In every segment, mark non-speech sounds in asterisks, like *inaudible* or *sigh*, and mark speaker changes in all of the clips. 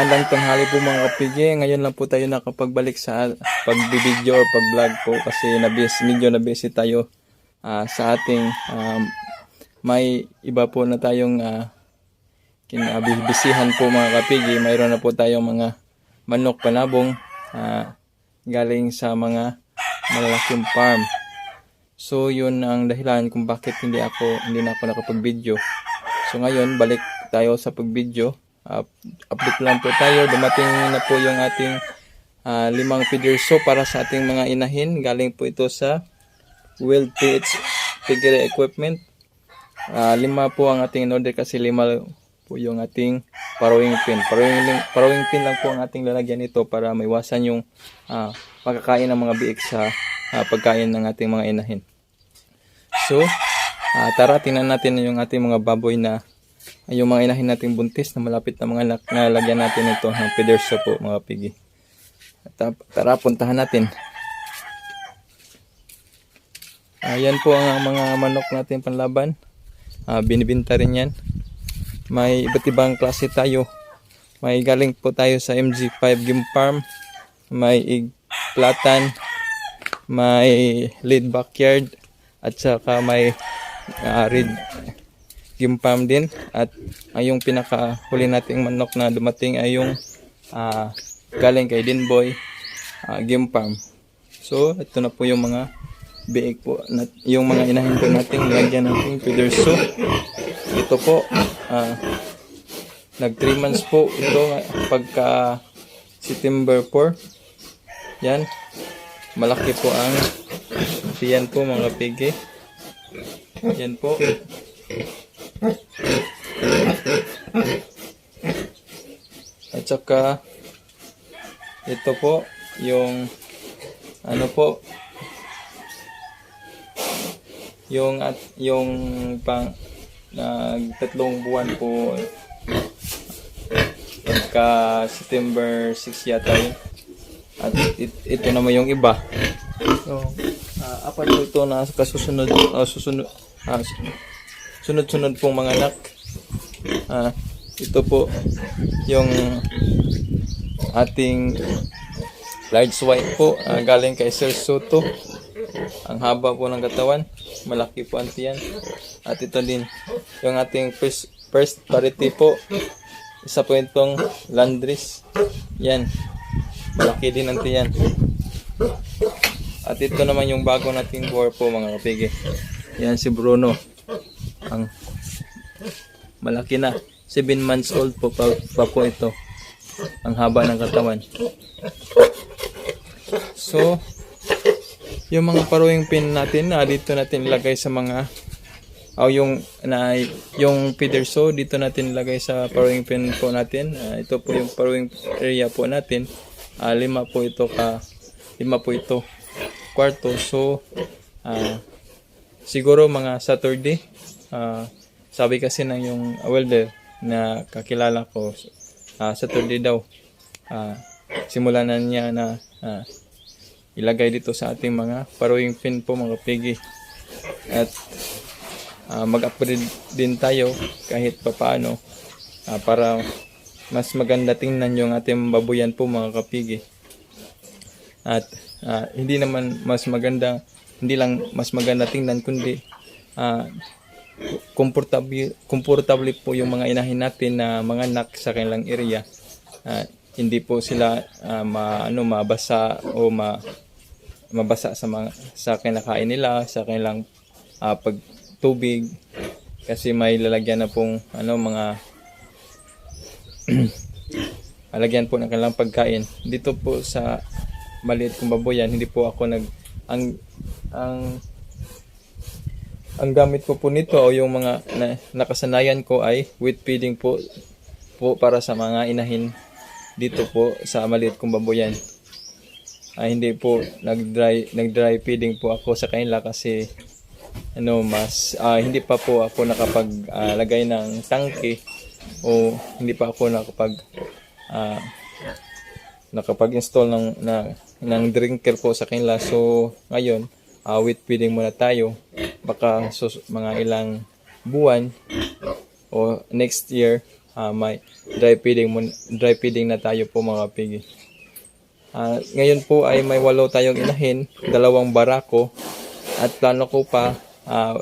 Speaker 1: Magandang tanghali po mga kapigi. Ngayon lang po tayo nakapagbalik sa pagbibideo or pag-vlog po kasi nabis, medyo na-busy tayo ah, sa ating um, may iba po na tayong uh, kinabibisihan po mga kapigi. Mayroon na po tayong mga manok panabong ah, galing sa mga malalaking farm. So yun ang dahilan kung bakit hindi ako hindi na ako nakapag-video. So ngayon balik tayo sa pag-video. Uh, update lang po tayo. Dumating na po yung ating ah, limang feeder so para sa ating mga inahin. Galing po ito sa Wild PH Piggery Equipment. Ah, lima po ang ating in-order kasi lima po yung ating parawing pin. Parawing, parawing pin lang po ang ating lalagyan nito para maiwasan yung ah, pagkakain ng mga biik sa ah, pagkain ng ating mga inahin. So, ah, tara tingnan natin yung ating mga baboy na yung mga inahin nating buntis na malapit na mga anak na lagyan natin ito ng feeder soap po mga pigi. Tara, tara puntahan natin. Ayan po ang mga manok natin panlaban. Ah, binibinta rin yan. May iba't ibang klase tayo. May galing po tayo sa MG5 Game Farm. May Ig Platan. May Lead Backyard. At saka may ah, Red Game Farm din. At ang yung pinakahuli nating manok na dumating ay yung ah, galing kay Dinboy ah, Game Farm. So, ito na po yung mga biik po. Na, yung mga inahin po natin, lagyan natin feeder soup. Ito po, ah, nag 3 months po ito ah, pagka September 4. Yan. Malaki po ang yan po mga pigi. Yan po. Saka ito po yung ano po yung at yung pang nag tatlong buwan po pagka September 6 yata yun. At it, ito naman yung iba. So ah, apat po ito na kasusunod ah, susunod su- sunod-sunod pong mga anak. Ah, ito po yung ating large white po ah, galing kay Sir Soto. Ang haba po ng katawan malaki po ang tiyan. At ito din yung ating first, first parity po isa po itong landris. Yan malaki din ang tiyan. At ito naman yung bago nating boar po mga kapigi yan si Bruno. Ang malaki na 7 months old po pa, pa po ito. Ang haba ng katawan. So yung mga paruwing pin natin na dito natin ilagay sa mga o yung na yung feeder so dito natin ilagay sa paruwing pin po natin. Ah, ito po yung paruwing area po natin. Ah, lima po ito ka lima po ito kwarto. So ah, siguro mga Saturday ah, sabi kasi ng yung welder na kakilala ko ah, Saturday daw. Ah, simulan na niya na ah, ilagay dito sa ating mga paruwing pin po mga pigi. At ah, mag-upgrade din tayo kahit papaano ah, para mas maganda tingnan yung ating babuyan po mga kapigi. At ah, hindi naman mas maganda hindi lang mas maganda tingnan kundi ah, komportable komportable po yung mga inahin natin na mga anak sa kanilang area. Ah, hindi po sila ah, ma, ano, mabasa o ma, mabasa sa mga sa kinakain nila sa kanilang ah, pagtubig. Kasi may lalagyan na pong ano mga *clears throat* lalagyan po ng kanilang pagkain. Dito po sa maliit kong baboyan hindi po ako nag ang ang ang gamit ko po nito o yung mga na, nakasanayan ko ay wheat feeding po po para sa mga inahin dito po sa maliit kong baboyan ay hindi po nag-dry nag-dry feeding po ako sa kanila kasi ano mas ah, hindi pa po ako nakapaglagay ng tangke o hindi pa ako nakapag ah, nakapag-install ng na, ng drinker po sa kanila. So ngayon ah, wheat feeding muna tayo baka sus, mga ilang buwan o next year ah, may dry feeding, mun- dry feeding na tayo po mga pigi. Ah, ngayon po ay may walo tayong inahin, dalawang barako, at plano ko pa, ah,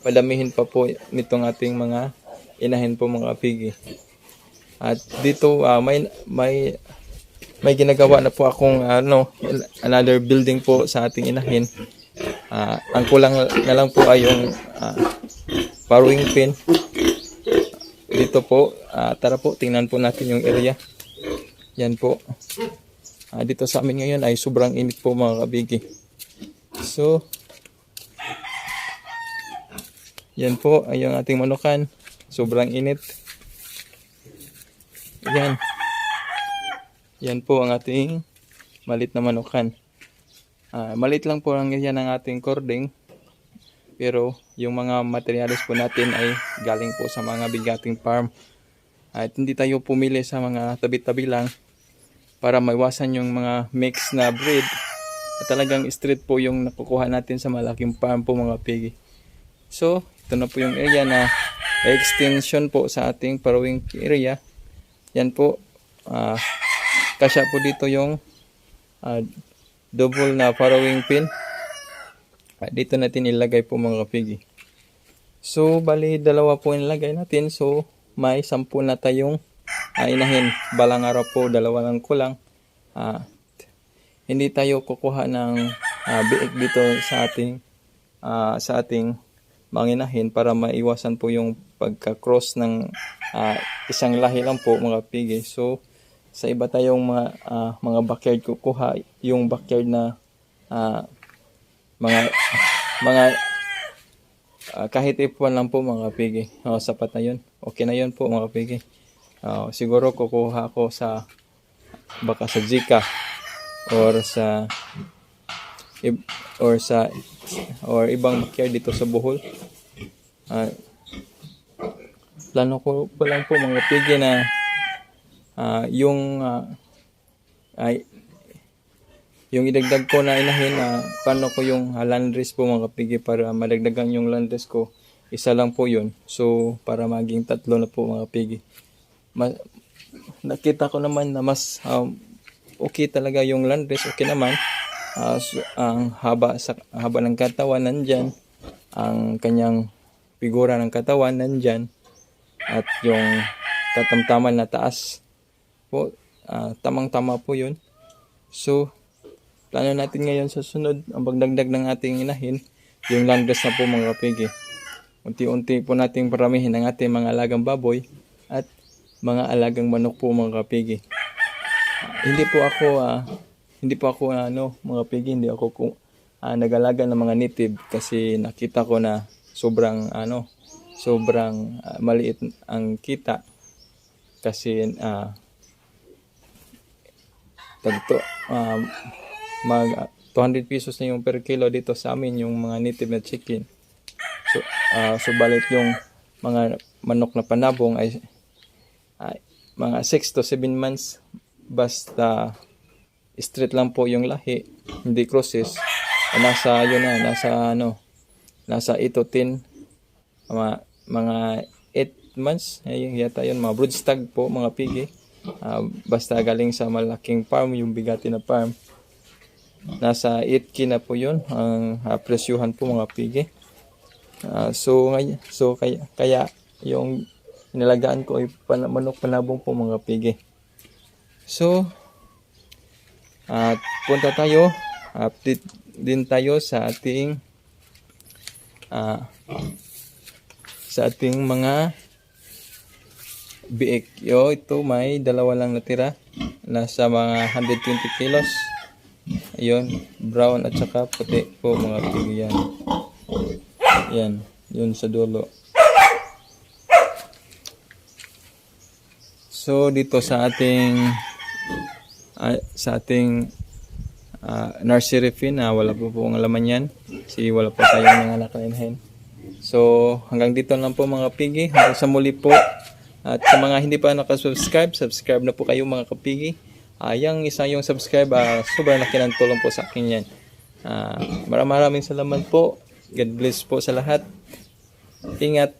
Speaker 1: padamihin pa po nitong ating mga inahin po mga pigi. At dito ah, may may may ginagawa na po akong ano another building po sa ating inahin. Ah, ang kulang na lang po ay yung ah, borrowing pin. Dito po, ah, tara po tingnan po natin yung area. Yan po. Ah, dito sa amin ngayon ay sobrang init po mga kabigi. So, yan po ay ating manukan. Sobrang init. Yan. Yan po ang ating malit na manukan. Ah, malit lang po ang yan ang ating cording. Pero yung mga materials po natin ay galing po sa mga bigating farm. At hindi tayo pumili sa mga tabi-tabi lang para maiwasan yung mga mix na breed. At talagang straight po yung nakukuha natin sa malaking farm po mga pigi. So, ito na po yung area na extension po sa ating parawing area. Yan po. ah kasya po dito yung ah, double na parawing pin. At dito natin ilagay po mga pigi. So, bali dalawa po ilagay natin. So, may sampu na tayong ah, inahin. Balang araw po, dalawa lang kulang. Ah, hindi tayo kukuha ng ah, biik dito sa ating ah, sa ating manginahin para maiwasan po yung pagka-cross ng ah, isang lahi lang po mga pigi. So, sa iba tayong mga ah, mga backyard kukuha yung backyard na ah, mga mga ah, kahit ipuan lang po mga pigi. Oh, sapat na yun. Okay na yun po mga pigi. Oh, siguro kukuha ko sa baka sa Zika or sa or sa or ibang backyard dito sa Bohol. Ah, plano ko pa lang po mga pigi na ah, yung ah, ay yung idagdag ko na inahin na paano ko yung uh, landress po mga pigi para madagdagan yung landress ko isa lang po yun. So para maging tatlo na po mga pigi Ma- nakita ko naman na mas um, okay talaga yung landress okay naman. Ah, so, ang haba sa haba ng katawan nandyan ang kanyang figura ng katawan nandyan at yung katamtaman na taas po. Ah, tamang-tama po yun. So plano natin ngayon sa sunod ang pagdagdag ng ating inahin yung landress na po mga pigi unti-unti po nating paramihin ang ating mga alagang baboy at mga alagang manok po mga kapigi. Hindi po ako ah, hindi po ako ano mga pigi hindi ako kung ah, nag-alaga ng mga native kasi nakita ko na sobrang ano sobrang ah, maliit ang kita. Kasi ah tagto ah, mag ah, 200 pesos na yung per kilo dito sa amin yung mga native na chicken. So ah, subalit yung mga manok na panabong ay ay, mga 6 to 7 months. Basta straight lang po yung lahi hindi crosses. Nasa yun na nasa ano nasa 8 to 10 mga mga 8 months ay yata yun mga broodstag po mga pigi Ah, basta galing sa malaking farm yung bigati na farm. Nasa 8k na po yun ang ah, presyuhan po mga pigi. Ah, so ngay so kaya kaya yung inalagaan ko ay pan- manok panabong po mga pigi. So at punta tayo update din tayo sa ating ah, sa ating mga Yo, ito may dalawa lang natira. Nasa mga 120 kilos. Ayun, brown at saka puti po mga pigi yan. Yun sa dulo. So dito sa ating ah, sa ating ah, nursery fin na wala po po ang laman yan. Kasi wala po tayong mga nakalainhin. So hanggang dito lang po mga pigi. Hanggang sa muli po. At sa mga hindi pa nakasubscribe, subscribe na po kayo mga kapigi. Ah, yung isa yung subscribe, ah, sobrang laki ng tulong po sa akin yan. Ah, maraming maraming salamat po. God bless po sa lahat. Ingat.